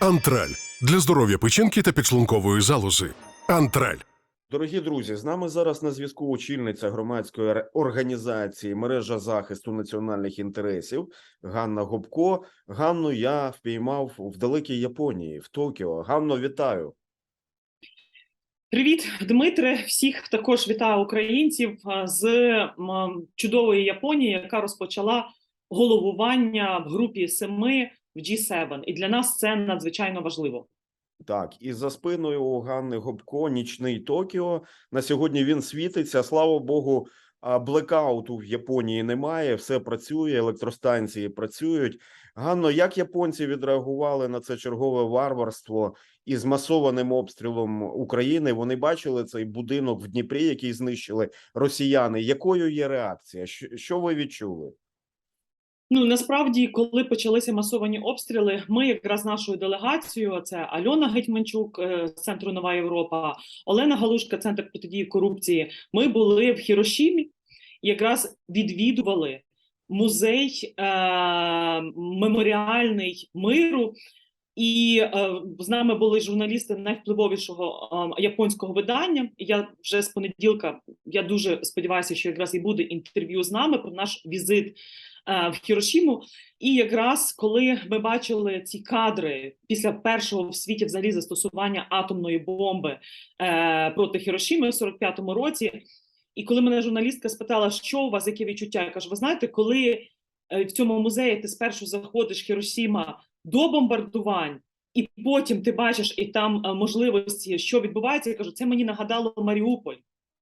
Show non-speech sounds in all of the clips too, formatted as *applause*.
Антраль для здоров'я печінки та підшлункової залози. Антраль. Дорогі друзі, з нами зараз на зв'язку очільниця громадської організації мережа захисту національних інтересів Ганна Губко. Ганну я впіймав в далекій Японії, в Токіо. Ганно, вітаю. Привіт, Дмитре. Всіх також вітаю українців з чудової Японії, яка розпочала головування в групі семи в G7. І для нас це надзвичайно важливо. Так, і за спиною у Ганни Губко нічний Токіо. На сьогодні він світиться. Слава Богу, блекауту в Японії немає. Все працює, електростанції працюють. Ганно, як японці відреагували на це чергове варварство із масованим обстрілом України? Вони бачили цей будинок в Дніпрі, який знищили росіяни. Якою є реакція? Що ви відчули? Ну насправді, коли почалися масовані обстріли, ми якраз нашою делегацією, це Альона Гетьманчук е, з центру Нова Європа, Олена Галушка, центр протидії корупції. Ми були в Хірошімі, якраз відвідували музей е, меморіальний миру. І е, з нами були журналісти найвпливовішого е, японського видання. Я вже з понеділка. Я дуже сподіваюся, що якраз і буде інтерв'ю з нами про наш візит в Хірошіму. І якраз коли ми бачили ці кадри після першого в світі взагалі застосування атомної бомби е, проти Хірошіми в 45-му році. І коли мене журналістка спитала, що у вас, яке відчуття, я кажу: ви знаєте, коли е, в цьому музеї ти спершу заходиш Хірошіма до бомбардувань, і потім ти бачиш і там е, можливості, що відбувається, я кажу, це мені нагадало Маріуполь.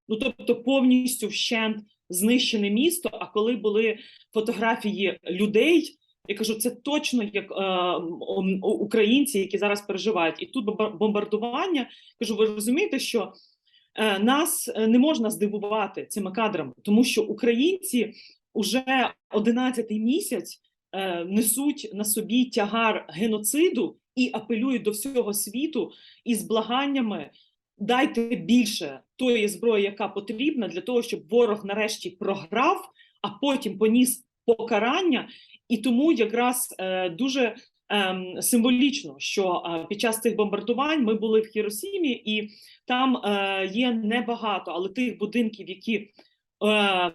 Ну тобто повністю вщент знищене місто. А коли були фотографії людей, я кажу, це точно як е, українці, які зараз переживають, і тут бомбар- бомбардування. Кажу, ви розумієте, що е, нас е, не можна здивувати цими кадрами, тому що українці уже 11-й місяць е, несуть на собі тягар геноциду і апелюють до всього світу із благаннями. Дайте більше тої зброї, яка потрібна для того, щоб ворог нарешті програв, а потім поніс покарання. І тому якраз е, дуже ем, символічно, що е, під час цих бомбардувань ми були в Хіросімі, і там е, є небагато, але тих будинків, які е,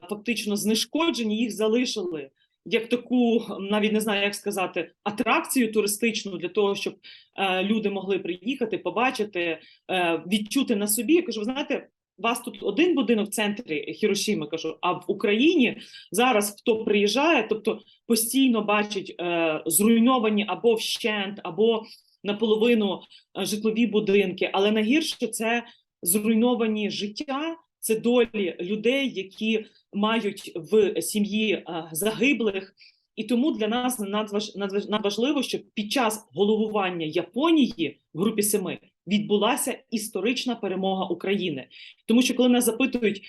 фактично знешкоджені, їх залишили як таку, навіть не знаю, як сказати, атракцію туристичну для того, щоб е, люди могли приїхати, побачити, е, відчути на собі. Я кажу, ви знаєте. у Вас тут один будинок в центрі Хірошіми, кажу, а в Україні зараз хто приїжджає, тобто постійно бачить е, зруйновані або вщент, або наполовину е, житлові будинки. Але найгірше це зруйновані життя, це долі людей, які мають в сім'ї е, загиблих. І тому для нас надваж, надваж, надважливо, щоб під час головування Японії в групі семи відбулася історична перемога України. Тому що коли нас запитують,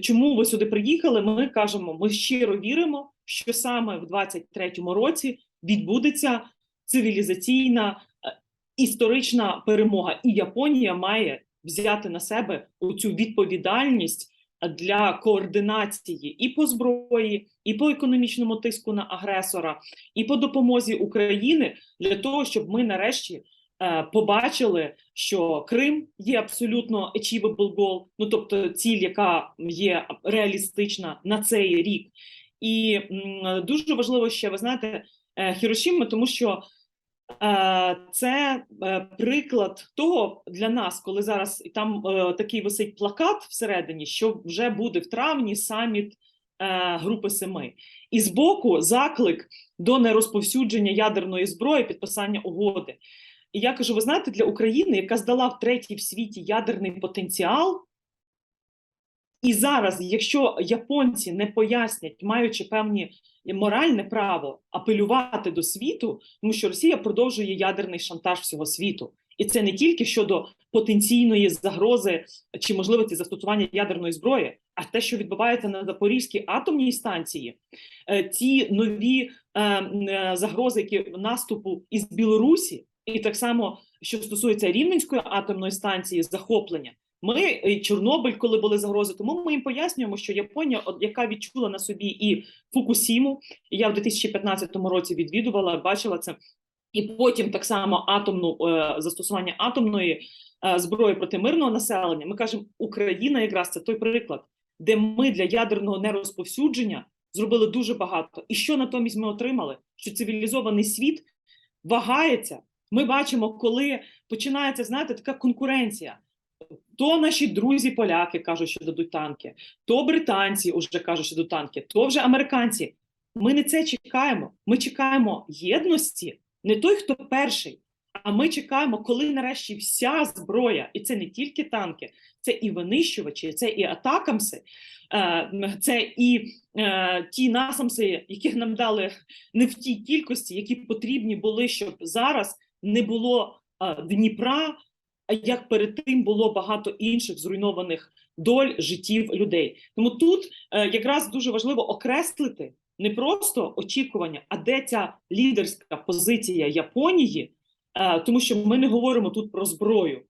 чому ви сюди приїхали, ми кажемо, ми щиро віримо, що саме в 23-му році відбудеться цивілізаційна е, історична перемога, і Японія має взяти на себе цю відповідальність для координації і по зброї, і по економічному тиску на агресора, і по допомозі України для того, щоб ми нарешті е, побачили, що Крим є абсолютно achievable goal, ну тобто ціль, яка є реалістична на цей рік. І м, дуже важливо ще ви знаєте е, Хірошіма, тому що Це е, приклад того для нас, коли зараз там е, такий висить плакат всередині, що вже буде в травні саміт е, Групи Семи, і збоку заклик до нерозповсюдження ядерної зброї, підписання угоди. І я кажу: ви знаєте, для України, яка здала в третій в світі ядерний потенціал. І зараз, якщо японці не пояснять, маючи певні моральне право апелювати до світу, тому що Росія продовжує ядерний шантаж всього світу, і це не тільки щодо потенційної загрози чи можливості застосування ядерної зброї, а те, що відбувається на Запорізькій атомній станції, е, ті нові е, е, загрози, які наступу із Білорусі, і так само, що стосується Рівненської атомної станції, захоплення. Ми Чорнобиль, коли були загрози, тому ми їм пояснюємо, що Японія, яка відчула на собі і Фукусіму, і я в 2015 році відвідувала, бачила це. і потім так само атомну е, застосування атомної е, зброї проти мирного населення. Ми кажемо, Україна якраз це той приклад, де ми для ядерного нерозповсюдження зробили дуже багато. І що натомість ми отримали? Що цивілізований світ вагається. Ми бачимо, коли починається знаєте, така конкуренція. То наші друзі поляки кажуть, що дадуть танки, то британці вже кажуть, що дадуть танки, то вже американці. Ми не це чекаємо. Ми чекаємо єдності, не той, хто перший. А ми чекаємо, коли нарешті вся зброя, і це не тільки танки, це і винищувачі, це і атакамси, е, це і е, ті насамси, яких нам дали не в тій кількості, які потрібні були, щоб зараз не було е, Дніпра, як перед тим було багато інших зруйнованих доль життів людей. Тому тут е, якраз дуже важливо окреслити не просто очікування, а де ця лідерська позиція Японії, е, тому що ми не говоримо тут про зброю.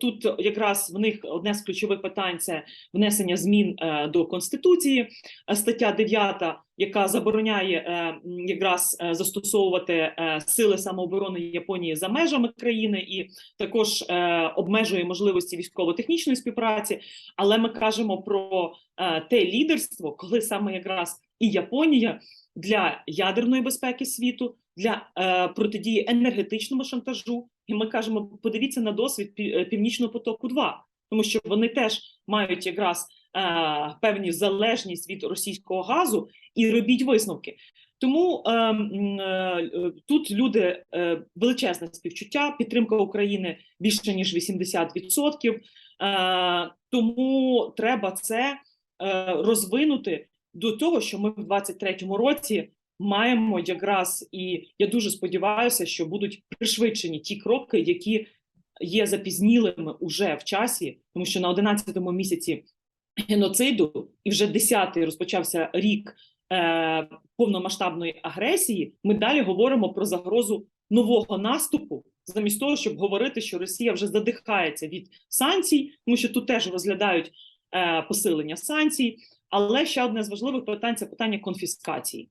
Тут якраз в них одне з ключових питань це внесення змін е, до конституції, Е, стаття 9, яка забороняє е, якраз застосовувати сили самооборони Японії за межами країни, і також обмежує можливості військово-технічної співпраці. Але ми кажемо про те лідерство, коли саме якраз і Японія для ядерної безпеки світу, для е, протидії енергетичному шантажу. І ми кажемо: подивіться на досвід е, Північного потоку 2 тому що вони теж мають якраз е, певні залежність від російського газу, і робіть висновки. Тому е, е, тут люди е, величезне співчуття, підтримка України більше ніж 80%. Е, тому треба це е, розвинути до того, що ми в 23-му році маємо якраз і я дуже сподіваюся, що будуть пришвидшені ті кроки, які є запізнілими уже в часі, тому що на 11-му місяці геноциду і вже 10-й розпочався рік е, повномасштабної агресії. Ми далі говоримо про загрозу нового наступу, замість того, щоб говорити, що Росія вже задихається від санкцій, тому що тут теж розглядають е, посилення санкцій. Але ще одне з важливих питань це питання конфіскації.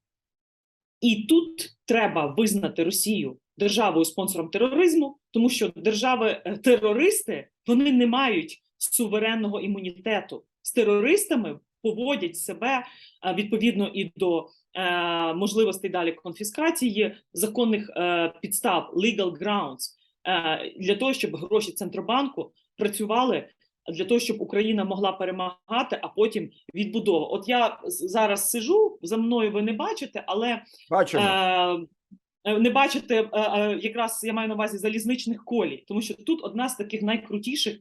І тут треба визнати Росію державою спонсором тероризму, тому що держави-терористи вони не мають суверенного імунітету. З терористами поводять себе е, відповідно і до е, можливостей далі конфіскації законних е, підстав legal grounds е, для того, щоб гроші центробанку працювали для того, щоб Україна могла перемагати, а потім відбудова. От я зараз сижу за мною, ви не бачите, але Бачимо. е, е, не бачите е, е, якраз я маю на увазі залізничних колій, тому що тут одна з таких найкрутіших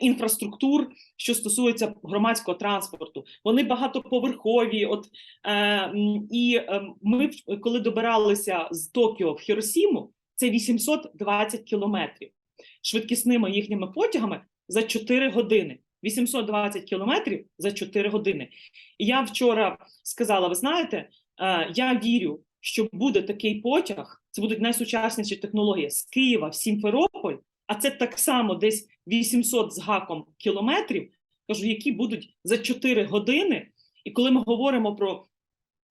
інфраструктур, що стосується громадського транспорту. Вони багатоповерхові. От е, і ми, коли добиралися з Токіо в Хіросіму, це 820 кілометрів швидкісними їхніми потягами за 4 години. 820 кілометрів за 4 години. І я вчора сказала: ви знаєте, е, я вірю, що буде такий потяг, це будуть найсучасніші технології з Києва в Сімферополь, а це так само десь 800 з гаком кілометрів, кажу, які будуть за 4 години. І коли ми говоримо про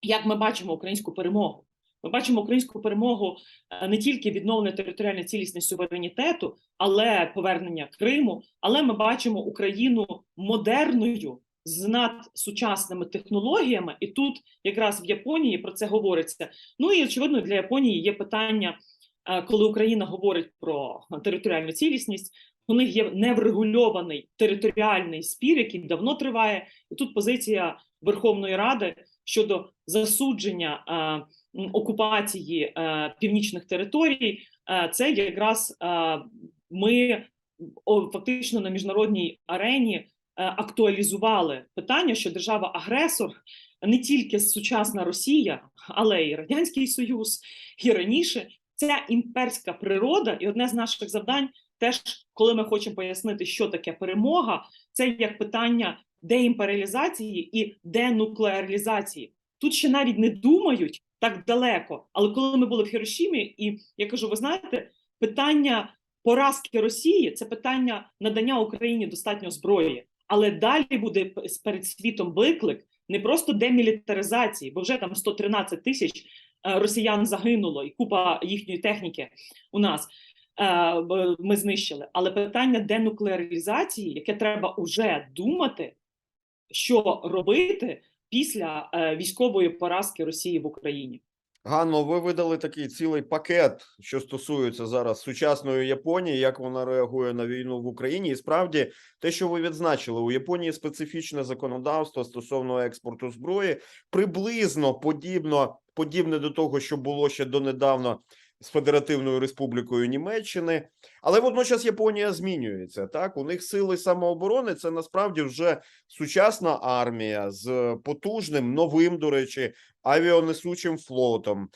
як ми бачимо українську перемогу, ми бачимо українську перемогу е, не тільки відновлення територіальної цілісності суверенітету, але повернення Криму. Але ми бачимо Україну модерною з надсучасними технологіями, і тут якраз в Японії про це говориться. Ну і очевидно, для Японії є питання, е, коли Україна говорить про територіальну цілісність. У них є неврегульований територіальний спір, який давно триває, і тут позиція Верховної Ради щодо засудження е, окупації е, північних територій. Е, це якраз ми фактично на міжнародній арені актуалізували питання, що держава-агресор не тільки сучасна Росія, але й Радянський Союз, і раніше ця імперська природа, і одне з наших завдань, теж коли ми хочемо пояснити, що таке перемога, це як питання деімперіалізації і денуклеаризації. Тут ще навіть не думають так далеко. Але коли ми були в Хірошімі, і я кажу: ви знаєте, питання поразки Росії це питання надання Україні достатньо зброї, але далі буде перед світом виклик не просто демілітаризації, бо вже там 113 тисяч е, росіян загинуло, і купа їхньої техніки у нас е, ми знищили. Але питання денуклеаризації, яке треба уже думати, що робити після е, військової поразки Росії в Україні. Ганно, ви видали такий цілий пакет, що стосується зараз сучасної Японії, як вона реагує на війну в Україні. І справді, те, що ви відзначили, у Японії специфічне законодавство стосовно експорту зброї, приблизно подібно подібне до того, що було ще донедавна з Федеративною Республікою Німеччини. Але водночас Японія змінюється. Так, у них сили самооборони це насправді вже сучасна армія з потужним новим, до речі, авіанесучим флотом.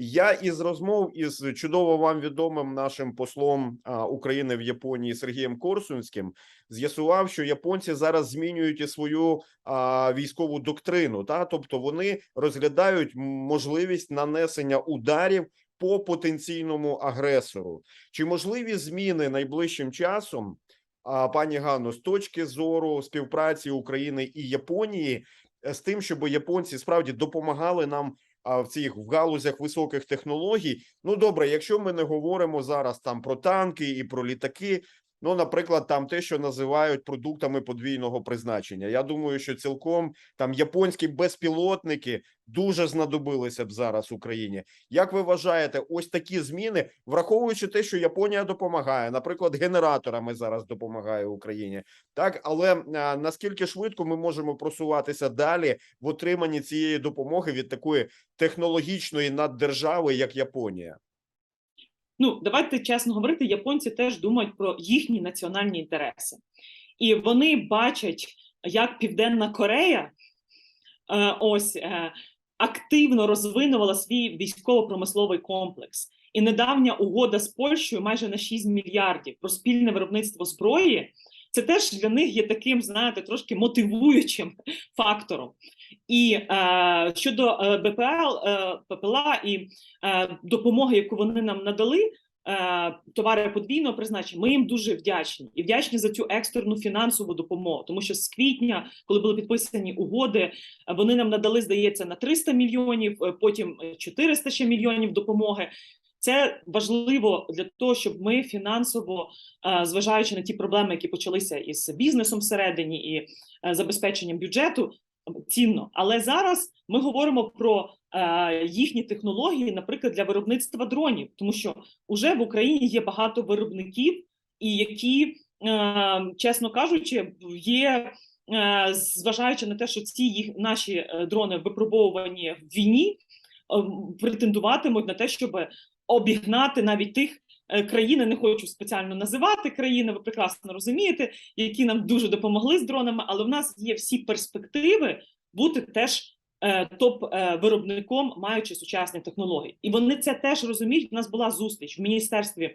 Я із розмов із чудово вам відомим нашим послом України в Японії Сергієм Корсунським з'ясував, що японці зараз змінюють і свою а, військову доктрину. Та тобто вони розглядають можливість нанесення ударів по потенційному агресору. Чи можливі зміни найближчим часом, пані Ганно, з точки зору співпраці України і Японії е, з тим, щоб японці справді допомагали нам в цих в галузях високих технологій. Ну добре, якщо ми не говоримо зараз там про танки і про літаки. Ну, наприклад, там те, що називають продуктами подвійного призначення. Я думаю, що цілком там японські безпілотники дуже знадобилися б зараз Україні. Як ви вважаєте, ось такі зміни, враховуючи те, що Японія допомагає, наприклад, генераторами зараз допомагає Україні, так але а, наскільки швидко ми можемо просуватися далі в отриманні цієї допомоги від такої технологічної наддержави, як Японія? Ну, давайте чесно говорити, японці теж думають про їхні національні інтереси, і вони бачать, як Південна Корея е, ось е, активно розвинувала свій військово-промисловий комплекс. І недавня угода з Польщею майже на 6 мільярдів про спільне виробництво зброї. Це теж для них є таким, знаєте, трошки мотивуючим фактором. І е, щодо е, БПЛ, е, ППЛА і е, допомоги, яку вони нам надали, е, товари подвійного призначення, ми їм дуже вдячні і вдячні за цю екстерну фінансову допомогу. Тому що з квітня, коли були підписані угоди, вони нам надали, здається, на 300 мільйонів, е, потім е, 400 ще мільйонів допомоги. Це важливо для того, щоб ми фінансово, е, зважаючи на ті проблеми, які почалися із бізнесом всередині і е, забезпеченням бюджету, цінно. Але зараз ми говоримо про е, їхні технології, наприклад, для виробництва дронів, тому що вже в Україні є багато виробників, і які, чесно кажучи, є. Зважаючи на те, що ці їх наші дрони випробовувані в війні, е, претендуватимуть на те, щоб обігнати навіть тих е, країн, не хочу спеціально називати країни, ви прекрасно розумієте, які нам дуже допомогли з дронами, але в нас є всі перспективи бути теж е, топ-виробником, маючи сучасні технології. І вони це теж розуміють. У нас була зустріч в Міністерстві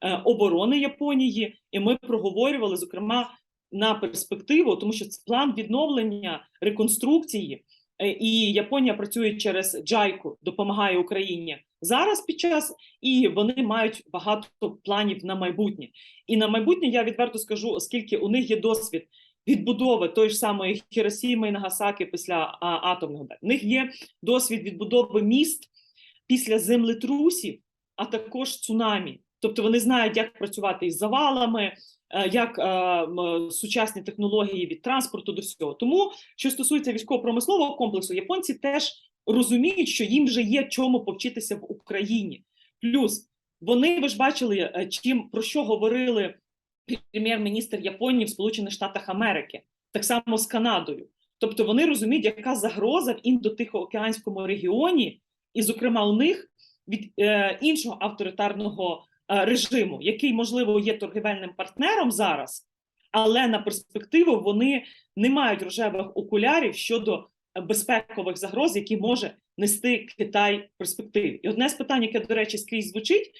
е, оборони Японії, і ми проговорювали, зокрема, на перспективу, тому що це план відновлення реконструкції. Е, І Японія працює через Джайку, допомагає Україні зараз під час, і вони мають багато планів на майбутнє. І на майбутнє я відверто скажу, оскільки у них є досвід відбудови тої ж самої Хіросіми і Нагасаки після а, ударів. У них є досвід відбудови міст після землетрусів, а також цунамі. Тобто вони знають, як працювати із завалами, як е, сучасні технології від транспорту до всього. Тому, що стосується військово-промислового комплексу, японці теж розуміють, що їм вже є чому повчитися в Україні. Плюс вони ви ж бачили, е, чим про що говорили прем'єр-міністр Японії в Сполучених Штатах Америки, так само з Канадою. Тобто вони розуміють, яка загроза в індотихоокеанському регіоні, і, зокрема, у них від е, іншого авторитарного е, режиму, який, можливо, є торгівельним партнером зараз, але на перспективу вони не мають рожевих окулярів щодо безпекових загроз, які може нести Китай в перспективі. І одне з питань, яке, до речі, скрізь звучить.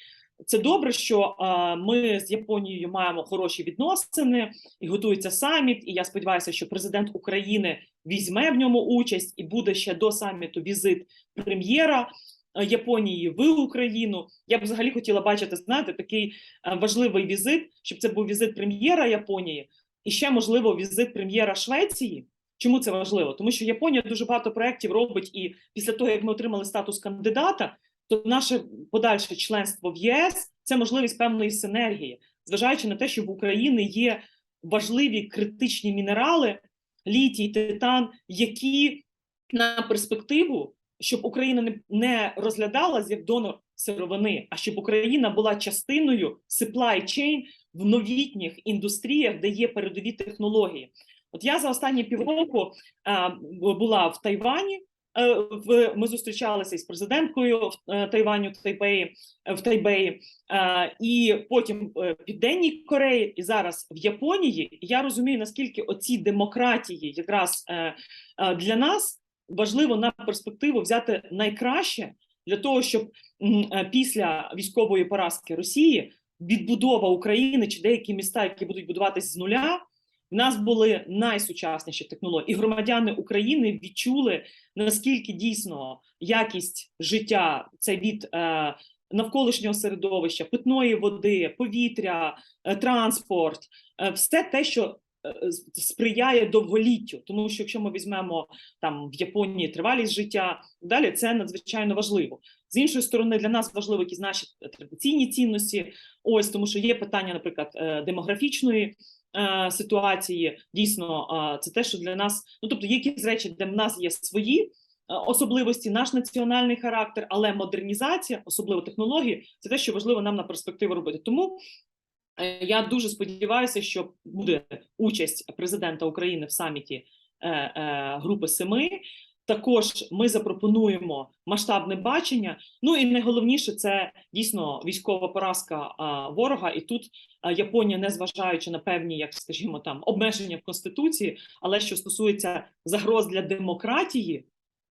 Це добре, що е, ми з Японією маємо хороші відносини і готується саміт. І я сподіваюся, що президент України візьме в ньому участь і буде ще до саміту візит прем'єра е, Японії в Україну. Я б взагалі хотіла бачити, знаєте, такий е, важливий візит, щоб це був візит прем'єра Японії, і ще можливо візит прем'єра Швеції, Чому це важливо? Тому що Японія дуже багато проєктів робить, і після того, як ми отримали статус кандидата, то наше подальше членство в ЄС це можливість певної синергії, зважаючи на те, що в Україні є важливі критичні мінерали, літій, титан, які на перспективу, щоб Україна не, розглядалась як донор сировини, а щоб Україна була частиною supply chain в новітніх індустріях, де є передові технології. От я за останні півроку а, була в Тайвані. е, В ми зустрічалися із президенткою в е, Тайваню Тайбеї е, в Тайбеї, і потім в Південній Кореї, і зараз в Японії. Я розумію, наскільки оці демократії якраз для нас важливо на перспективу взяти найкраще для того, щоб е, після військової поразки Росії відбудова України чи деякі міста, які будуть будуватись з нуля. В нас були найсучасніші технології, і громадяни України відчули наскільки дійсно якість життя це від е, навколишнього середовища, питної води, повітря, е, транспорт, е, все те, що сприяє довголіттю. Тому що якщо ми візьмемо там в Японії тривалість життя, далі це надзвичайно важливо. З іншої сторони, для нас важливо якісь наші традиційні цінності. Ось тому, що є питання, наприклад, е, демографічної е, ситуації. Дійсно, е, це те, що для нас, ну тобто, є якісь речі, де в нас є свої. е, Особливості, наш національний характер, але модернізація, особливо технології, це те, що важливо нам на перспективу робити. Тому е, я дуже сподіваюся, що буде участь президента України в саміті е, е, Групи Семи. Також ми запропонуємо масштабне бачення. Ну і найголовніше це дійсно військова поразка а, ворога. І тут а, Японія, не зважаючи на певні, як скажімо, там обмеження в конституції, але що стосується загроз для демократії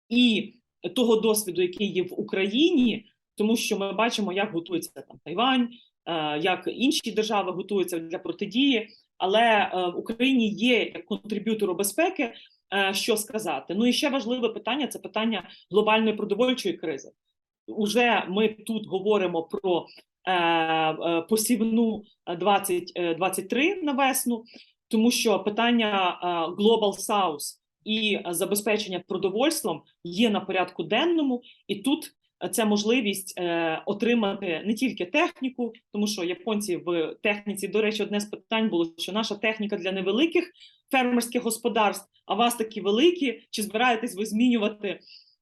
і того досвіду, який є в Україні, тому що ми бачимо, як готується там Тайвань, е, як інші держави готуються для протидії. Але е, в Україні є як контриб'ютору безпеки. Е, Що сказати? Ну і ще важливе питання це питання глобальної продовольчої кризи. Уже ми тут говоримо про е, е, посівну 2023 на весну, тому що питання е, Global South і е, забезпечення продовольством є на порядку денному, і тут е, це можливість е, отримати не тільки техніку, тому що японці в техніці, до речі, одне з питань було, що наша техніка для невеликих фермерських господарств, а вас такі великі, чи збираєтесь ви змінювати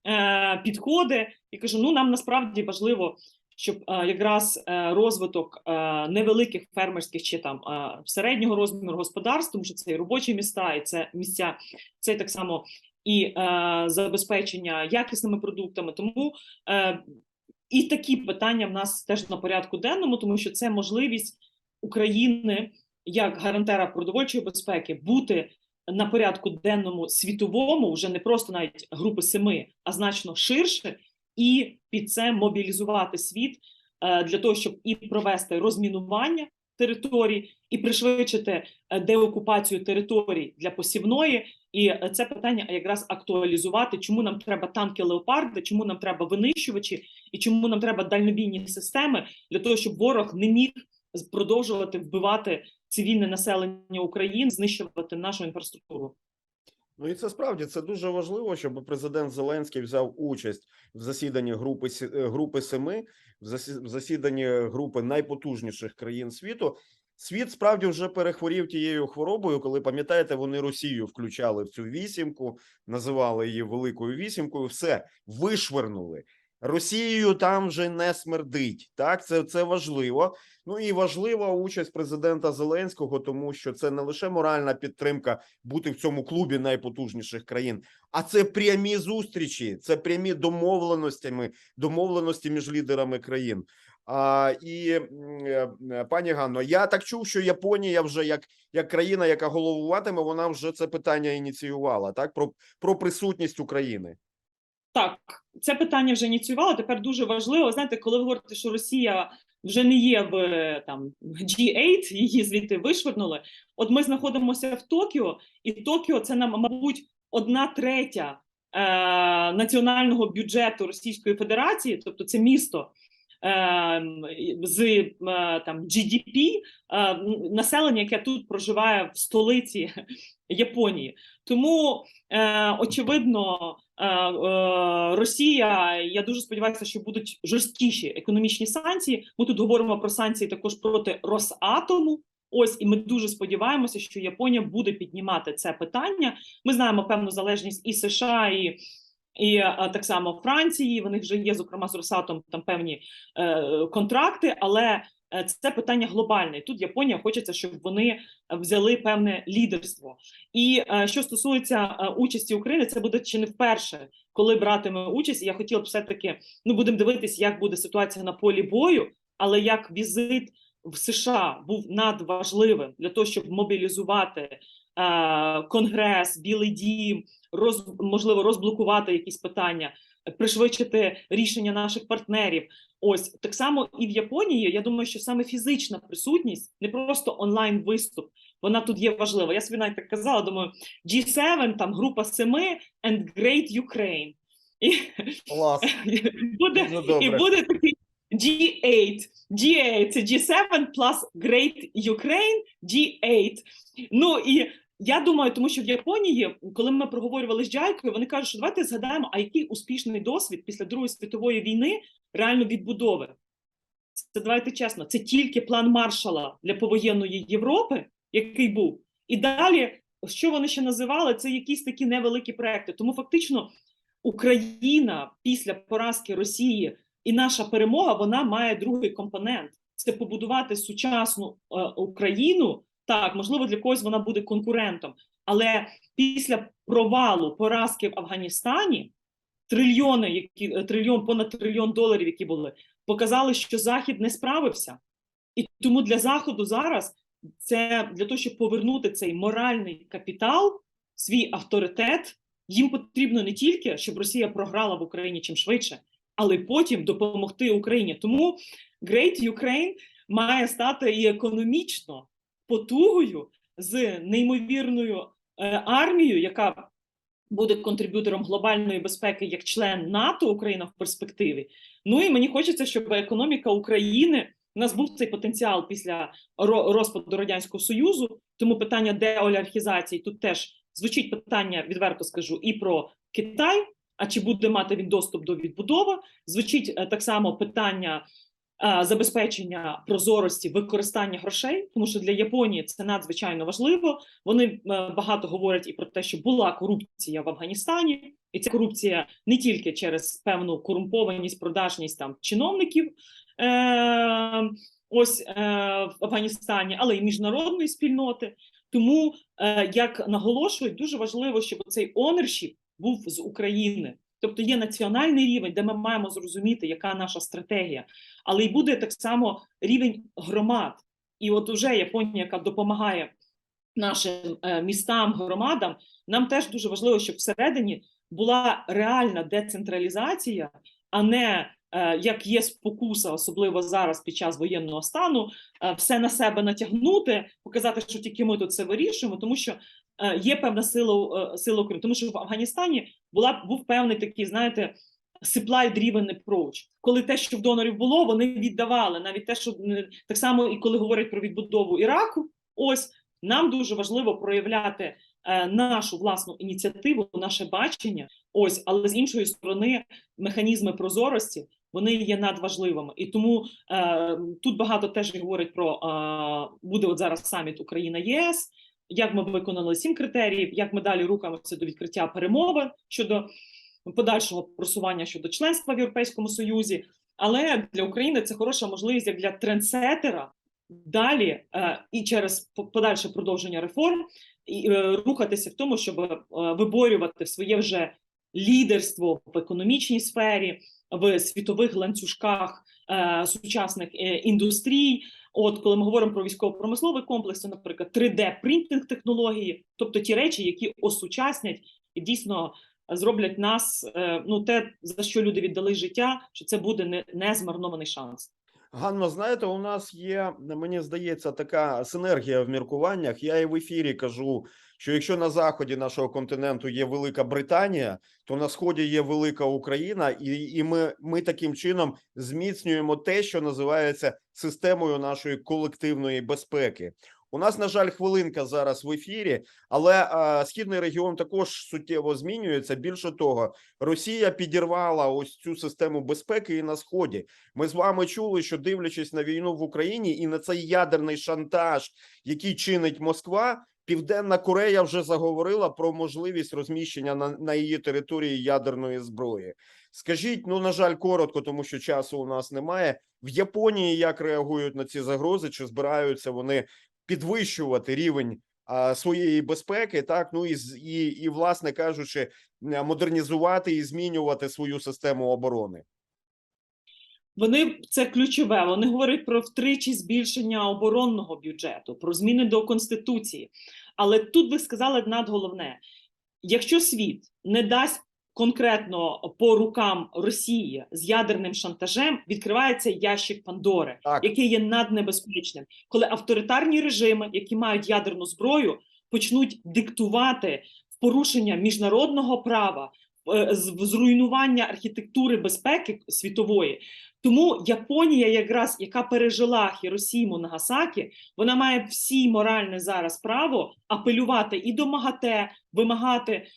е, підходи? І кажу: ну нам насправді важливо, щоб е, якраз розвиток невеликих фермерських чи там середнього розміру господарств, тому що це і робочі міста, і це місця, це так само і е, забезпечення якісними продуктами. Тому е, і такі питання в нас теж на порядку денному, тому що це можливість України як гарантера продовольчої безпеки бути на порядку денному світовому, вже не просто навіть групи семи, а значно ширше, і під це мобілізувати світ е, для того, щоб і провести розмінування територій, і пришвидшити е, деокупацію територій для посівної. І е, це питання якраз актуалізувати, чому нам треба танки леопарди, чому нам треба винищувачі, і чому нам треба дальнобійні системи для того, щоб ворог не міг продовжувати вбивати цивільне населення України, знищувати нашу інфраструктуру. Ну і це справді це дуже важливо, щоб президент Зеленський взяв участь в засіданні групи е, групи Семи, в засіданні групи найпотужніших країн світу. Світ справді вже перехворів тією хворобою, коли пам'ятаєте, вони Росію включали в цю вісімку, називали її великою вісімкою. Все вишвернули. Росією там вже не смердить. Так, це, це важливо. Ну і важлива участь президента Зеленського, тому що це не лише моральна підтримка бути в цьому клубі найпотужніших країн, а це прямі зустрічі, це прямі домовленостями, домовленості між лідерами країн. А, і е, пані Ганно, я так чув, що Японія вже як, як країна, яка головуватиме, вона вже це питання ініціювала. Так про, про присутність України. Так, це питання вже ініціювали. Тепер дуже важливо. Знаєте, коли ви говорите, що Росія вже не є в е, там G8, її звідти вишвернули. От ми знаходимося в Токіо, і Токіо це нам, мабуть, одна третя е, національного бюджету Російської Федерації, тобто це місто. ем, з е, там GDP е, населення, яке тут проживає в столиці Японії. Тому е, очевидно, е, е, Росія. Я дуже сподіваюся, що будуть жорсткіші економічні санкції. Ми тут говоримо про санкції також проти Росатому. Ось і ми дуже сподіваємося, що Японія буде піднімати це питання. Ми знаємо певну залежність і США, і і а, так само Франції. В них вже є, зокрема, з Росатом там певні е, контракти, але е, це питання глобальне. Тут Японія хочеться, щоб вони взяли певне лідерство. І е, що стосується е, участі України, це буде чи не вперше, коли братиме участь. Я хотіла б все таки ну будемо дивитись, як буде ситуація на полі бою, але як візит в США був надважливим для того, щоб мобілізувати е, Конгрес, Білий Дім, роз, можливо, розблокувати якісь питання, пришвидшити рішення наших партнерів. Ось так само і в Японії. Я думаю, що саме фізична присутність, не просто онлайн виступ, вона тут є важлива. Я собі навіть так казала. Думаю, G7, там група семи and Great Ukraine. І Клас. *laughs* буде і буде такий G8. G8 це G7 plus Great Ukraine G8. Ну і я думаю, тому що в Японії, коли ми проговорювали з Джайкою, вони кажуть, що давайте згадаємо, а який успішний досвід після Другої світової війни реально відбудови. Це давайте чесно, це тільки план Маршала для повоєнної Європи, який був. І далі, що вони ще називали, це якісь такі невеликі проекти. Тому фактично Україна після поразки Росії і наша перемога вона має другий компонент: це побудувати сучасну е, Україну. Так, можливо, для когось вона буде конкурентом, але після провалу поразки в Афганістані трильйони, які е, трильйон, понад трильйон доларів, які були, показали, що Захід не справився, і тому для заходу зараз це для того, щоб повернути цей моральний капітал, свій авторитет. Їм потрібно не тільки, щоб Росія програла в Україні чим швидше, але потім допомогти Україні. Тому Great Ukraine має стати і економічно потугою з неймовірною е, армією, яка буде контриб'ютором глобальної безпеки як член НАТО Україна в перспективі. Ну і мені хочеться, щоб економіка України у нас був цей потенціал після розпаду радянського союзу. Тому питання деолігархізації тут теж звучить питання, відверто скажу, і про Китай. А чи буде мати він доступ до відбудови? Звучить е, так само питання забезпечення прозорості використання грошей, тому що для Японії це надзвичайно важливо. Вони е, багато говорять і про те, що була корупція в Афганістані, і ця корупція не тільки через певну корумпованість, продажність там чиновників. Е, ось е, в Афганістані, але й міжнародної спільноти. Тому, е, як наголошують, дуже важливо, щоб цей ownership був з України. Тобто є національний рівень, де ми маємо зрозуміти, яка наша стратегія, але й буде так само рівень громад. І от уже Японія, яка допомагає нашим е, містам, громадам, нам теж дуже важливо, щоб всередині була реальна децентралізація, а не е, як є спокуса, особливо зараз під час воєнного стану, е, все на себе натягнути, показати, що тільки ми тут це вирішуємо, тому що є певна сила сила України. Тому що в Афганістані була був певний такий, знаєте. Supply-driven approach. коли те, що в донорів було, вони віддавали навіть те, що так само, і коли говорять про відбудову Іраку, ось нам дуже важливо проявляти е, нашу власну ініціативу, наше бачення. Ось, але з іншої сторони, механізми прозорості вони є надважливими. І тому е, тут багато теж говорять про е, буде от зараз саміт Україна ЄС. Як ми виконали сім критеріїв, як ми далі рухаємося до відкриття перемови щодо подальшого просування щодо членства в Європейському Союзі. Але для України це хороша можливість як для трендсетера далі е, і через подальше продовження реформ і е, рухатися в тому, щоб е, виборювати своє вже лідерство в економічній сфері, в світових ланцюжках е, сучасних е, індустрій. От коли ми говоримо про військово-промисловий комплекс, це, наприклад, 3D принтинг технології, тобто ті речі, які осучаснять і дійсно зроблять нас, е, ну те за що люди віддали життя, що це буде не, не змарнований шанс. Ганно, знаєте, у нас є, мені здається, така синергія в міркуваннях. Я і в ефірі кажу, що якщо на заході нашого континенту є Велика Британія, то на сході є велика Україна, і, і ми, ми таким чином зміцнюємо те, що називається системою нашої колективної безпеки. У нас, на жаль, хвилинка зараз в ефірі, але а, східний регіон також суттєво змінюється. Більше того, Росія підірвала ось цю систему безпеки і на сході. Ми з вами чули, що дивлячись на війну в Україні і на цей ядерний шантаж, який чинить Москва, Південна Корея вже заговорила про можливість розміщення на, на її території ядерної зброї. Скажіть, ну на жаль, коротко, тому що часу у нас немає. В Японії як реагують на ці загрози? Чи збираються вони підвищувати рівень своєї безпеки? Так, ну і і, і власне кажучи, модернізувати і змінювати свою систему оборони. Вони це ключове. Вони говорять про втричі збільшення оборонного бюджету, про зміни до конституції. Але тут ви сказали надголовне: якщо світ не дасть конкретно по рукам Росії з ядерним шантажем, відкривається ящик Пандори, Так. який є наднебезпечним, коли авторитарні режими, які мають ядерну зброю, почнуть диктувати в порушення міжнародного права, е, в зруйнування архітектури безпеки світової. Тому Японія, якраз яка пережила Хіросіму Нагасакі, вона має всі моральне зараз право апелювати і до МАГАТЕ, вимагати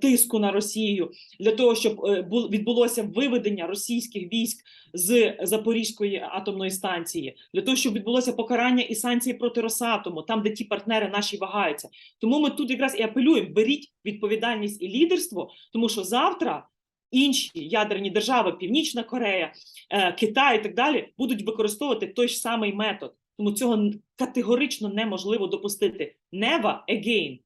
тиску на Росію для того, щоб е, відбулося виведення російських військ з Запорізької атомної станції, для того, щоб відбулося покарання і санкції проти Росатому, там, де ті партнери наші вагаються. Тому ми тут якраз і апелюємо: беріть відповідальність і лідерство, тому що завтра. Інші ядерні держави, Північна Корея, е, Китай і так далі, будуть використовувати той ж самий метод. Тому цього категорично неможливо допустити. Never again.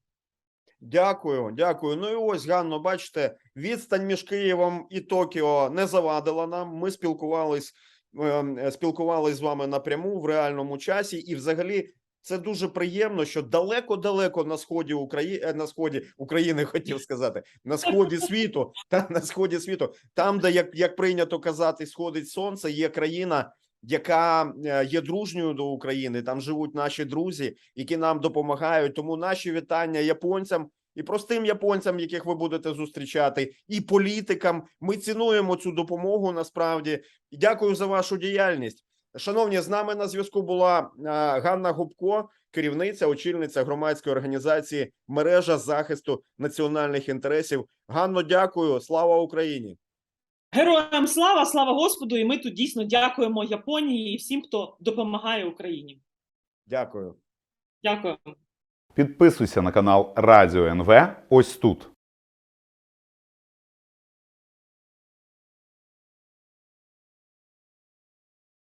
Дякую, дякую. Ну і ось Ганно, бачите, відстань між Києвом і Токіо не завадила нам. Ми спілкувались, е, спілкувались з вами напряму в реальному часі, і взагалі. Це дуже приємно, що далеко-далеко на сході України, на сході України *laughs* хотів сказати, на сході *laughs* світу, та на сході світу, там, де як, як прийнято казати, сходить сонце, є країна, яка е, є дружньою до України. Там живуть наші друзі, які нам допомагають. Тому наші вітання японцям і простим японцям, яких ви будете зустрічати, і політикам. Ми цінуємо цю допомогу насправді. Дякую за вашу діяльність. Шановні, з нами на зв'язку була е, Ганна Губко, керівниця, очільниця громадської організації мережа захисту національних інтересів. Ганно, дякую. Слава Україні! Героям слава, слава Господу! І ми тут дійсно дякуємо Японії і всім, хто допомагає Україні. Дякую. Дякую. Підписуйся на канал Радіо НВ ось тут.